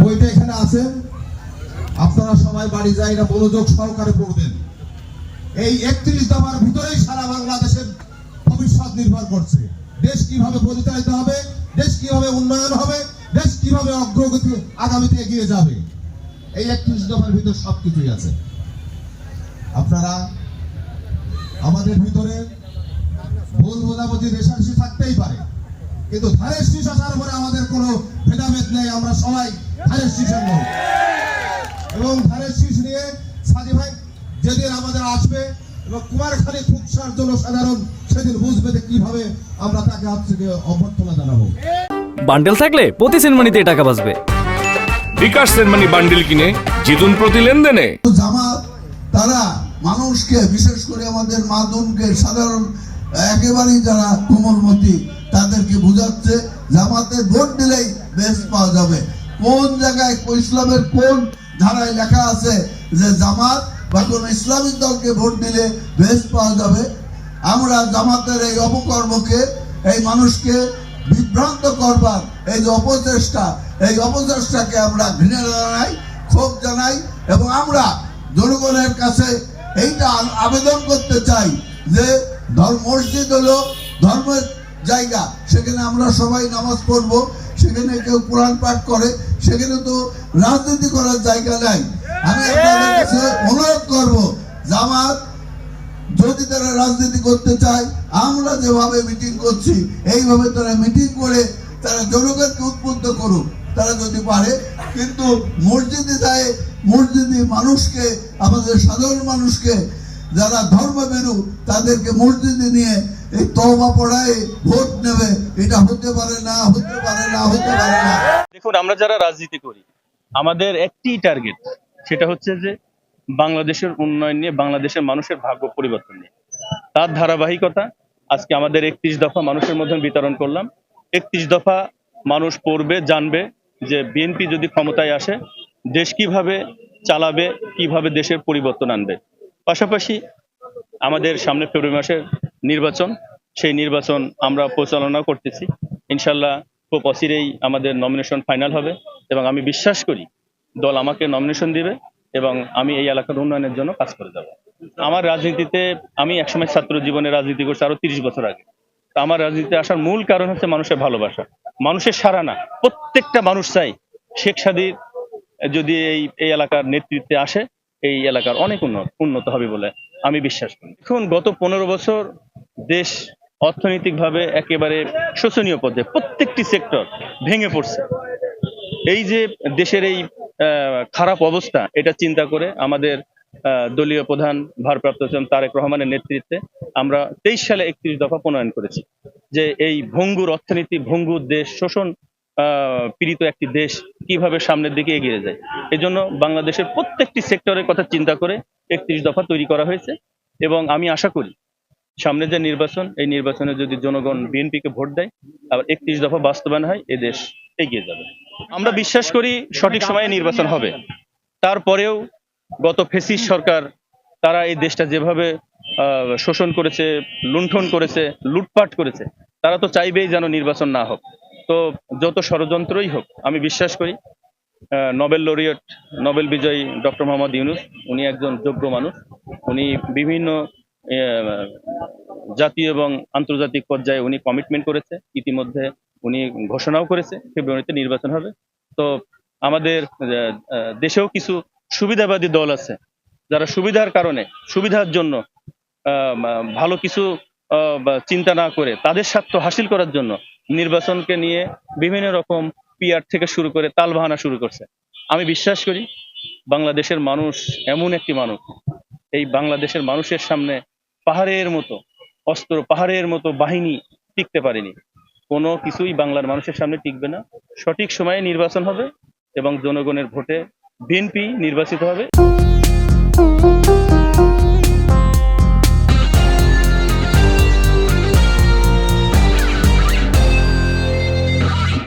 বইটা এখানে আছে। আপনারা সবাই বাড়ি যায় এটা মনোযোগ সহকারে পড়বেন। এই একত্রিশ দফার ভিতরেই সারা বাংলাদেশের ভবিষ্যৎ নির্ভর করছে। দেশ কীভাবে পরিচালিত হবে, দেশ কীভাবে উন্নয়ন হবে, দেশ কীভাবে অগ্রগতি আগামীতে এগিয়ে যাবে, এই একত্রিশ দফার ভিতরে সব কিছুই আছে। আপনারা আমাদের ভিতরে ভুল বোঝাবুঝি রেশারেশি থাকতেই পারে, কিন্তু ধারে শীষ আসার পরে আমাদের কোনো ভেদাভেদ নেই, আমরা সবাই ধানের শীষের লোক এবং ধানের শীষ নিয়ে সাদি ভাই যেদিন আমাদের আসবে এবং কুমারখালী ফুকসার জন্য সাধারণ সেদিন বুঝবে যে কীভাবে আমরা তাকে হাত থেকে অভ্যর্থনা জানাব। বান্ডেল থাকলে প্রতি সিনেমানিতে টাকা বাঁচবে। বিকাশ সেনমানি বান্ডিল কিনে জিতুন প্রতি লেনদেনে। জামাত তারা মানুষকে বিশেষ করে আমাদের মা বোনকে সাধারণ একেবারেই যারা কোমলমতি তাদেরকে বোঝাচ্ছে জামাতে ভোট দিলেই বেশ পাওয়া যাবে। কোন জায়গায় ইসলামের কোন ধারায় লেখা আছে যে জামাত বা কোন ইসলামিক দলকে ভোট দিলে বেশ পাওয়া যাবে? আমরা জামাতের এই অপকর্মকে, এই মানুষকে বিভ্রান্ত করবার এই যে অপচেষ্টা, এই অপচেষ্টাকে আমরা ঘৃণা জানাই, ক্ষোভ জানাই এবং আমরা জনগণের কাছে এইটা আবেদন করতে চাই যে ধর্ম মসজিদ হলো ধর্মের জায়গা, সেখানে আমরা সবাই নামাজ পড়ব। সেখানে কেউ কোরআন পাঠ করে সেখানে তো রাজনীতি করার জায়গা নাই। আমি আপনাদের কাছে অনুরোধ করব জামাত যদি তারা রাজনীতি করতে চায় আমরা যেভাবে মিটিং করছি এইভাবে তারা মিটিং করে তারা জনগণকে উদ্বুদ্ধ করুক তারা যদি পারে। কিন্তু মসজিদে যায় মসজিদে মানুষকে আমাদের সাধারণ মানুষকে যারা ধর্ম ধর্মবেরু তাদেরকে মসজিদে নিয়ে এই পড়ায় ভোট নেবে। এটা হতে পারে না, হতে পারে না, হতে পারে না। দেখুন, আমরা যারা রাজনীতি করি, আমাদের একটি টার্গেট সেটা হচ্ছে যে বাংলাদেশের উন্নয়ন নিয়ে, বাংলাদেশের মানুষের ভাগ্য পরিবর্তন নিয়ে। তার ধারাবাহিকতা, আজকে আমাদের একত্রিশ দফা মানুষের মধ্যে বিতরণ করলাম। একত্রিশ দফা মানুষ পড়বে, জানবে যে বিএনপি যদি ক্ষমতায় আসে, দেশ কীভাবে চালাবে, কীভাবে দেশের পরিবর্তন আনবে। পাশাপাশি আমাদের সামনে ফেব্রুয়ারি মাসের নির্বাচন, সেই নির্বাচন আমরা পরিচালনা করতেছি। ইনশাল্লাহ খুব অচিরেই আমাদের নমিনেশন ফাইনাল হবে এবং আমি বিশ্বাস করি দল আমাকে নমিনেশন দিবে এবং আমি এই এলাকার উন্নয়নের জন্য কাজ করে যাব। আমার রাজনীতিতে আমি একসময় ছাত্র জীবনে রাজনীতি করছি আরও তিরিশ বছর আগে। আমার রাজনীতিতে আসার মূল কারণ হচ্ছে মানুষের ভালোবাসা। মানুষের সারা না, প্রত্যেকটা মানুষ চাই শেখ সাদির যদি এই এই এলাকার নেতৃত্বে আসে, এই এলাকার অনেক উন্নত উন্নত হবে বলে আমি বিশ্বাস করি। এখন গত পনেরো বছর দেশ অর্থনৈতিকভাবে একেবারে শোচনীয় পর্যায়ে, প্রত্যেকটি সেক্টর ভেঙে পড়ছে। এই যে দেশের এই খারাপ অবস্থা, এটা চিন্তা করে আমাদের দলীয় প্রধান ভারপ্রাপ্ত তারেক রহমানের নেতৃত্বে আমরা তেইশ সালে একত্রিশ দফা প্রণয়ন করেছি যে এই ভঙ্গুর অর্থনীতি, ভঙ্গুর দেশ শোষণ পীড়িত একটি দেশ কীভাবে সামনের দিকে এগিয়ে যায়। এই জন্য বাংলাদেশের প্রত্যেকটি সেক্টরের কথা চিন্তা করে একত্রিশ দফা তৈরি করা হয়েছে এবং আমি আশা করি সামনে যে নির্বাচন, এই নির্বাচনে যদি জনগণ বিএনপিকে ভোট দেয়, আবার একত্রিশ দফা বাস্তবায়ন হয়, এ দেশ এগিয়ে যাবে। আমরা বিশ্বাস করি সঠিক সময়ে নির্বাচন হবে। তারপরেও গত ফেসিস সরকার, তারা এই দেশটা যেভাবে শোষণ করেছে, লুণ্ঠন করেছে, লুটপাট করেছে, তারা তো চাইবেই যেন নির্বাচন না হোক। তো যত ষড়যন্ত্রই হোক, আমি বিশ্বাস করি নোবেল লরিয়েট, নোবেল বিজয়ী ডক্টর মোহাম্মদ ইউনুস, উনি একজন যোগ্য মানুষ। উনি বিভিন্ন জাতীয় এবং আন্তর্জাতিক পর্যায়ে উনি কমিটমেন্ট করেছে। ইতিমধ্যে উনি ঘোষণাও করেছে ফেব্রুয়ারিতে নির্বাচন হবে। তো আমাদের দেশেও কিছু সুবিধাবাদী দল আছে, যারা সুবিধার কারণে, সুবিধার জন্য ভালো কিছু চিন্তা না করে তাদের স্বার্থ হাসিল করার জন্য নির্বাচনকে নিয়ে বিভিন্ন রকম পিয়ার থেকে শুরু করে তালবাহানা শুরু করছে। আমি বিশ্বাস করি, বাংলাদেশের মানুষ এমন একটি মানুষ। এই বাংলাদেশের মানুষের সামনে পাহাড়ের মতো, অস্ত্র পাহাড়ের মতো বাহিনী টিকতে পারেনি। কোনো কিছুই বাংলার মানুষের সামনে টিকবে না। সঠিক সময়ে নির্বাচন হবে এবং জনগণের ভোটে বিএনপি নির্বাচিত হবে।